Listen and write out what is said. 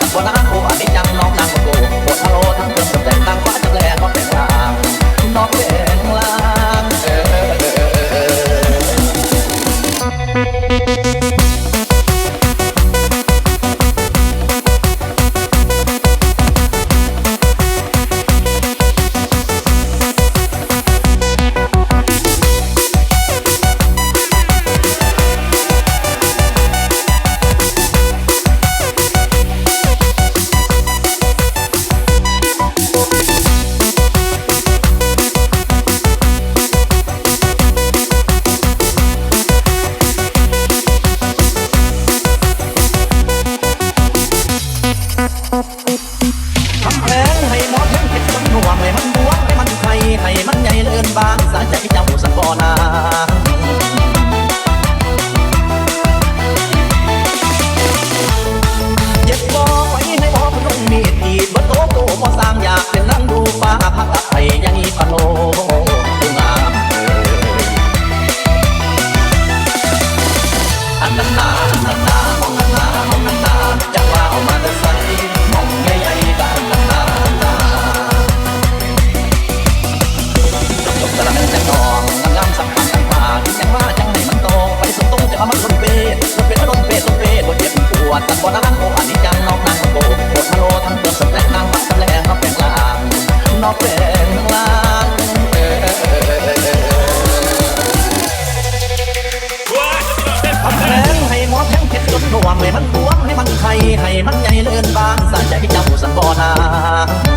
อนบนหน้าหัวติดยัง ทำแพลงให้หมอแทงเห็ดมันหวงให้มันบวงให้มันไข่ให้มันใหญ่เลื่อนบางสาใจเจ้าสันบ่อนาเย็บบ่อไว้ให้หมอพนุ่มีดีดบ่โตโตบ่สร้างอยากเป็นนั่งดูฟ้าพักตะไไผ่ยังอีปะโนอันนั้นนาอานนั้นนามองนั้นนามองนั้นนาจะว่าเอามาแต่นส่ ตะลังโกอันนี้จังนอกนางโบโอทะโลทั้งเปลือกสแหลงนางวัดสำแหลงนอกแปลงลางนอกแปลงลางเออแทงให้หมอแทงเพชรจนรวมให้มันรวมให้มันไข่ให้มันใหญ่เลื่อนบางสะใจจะผู้สังกอนา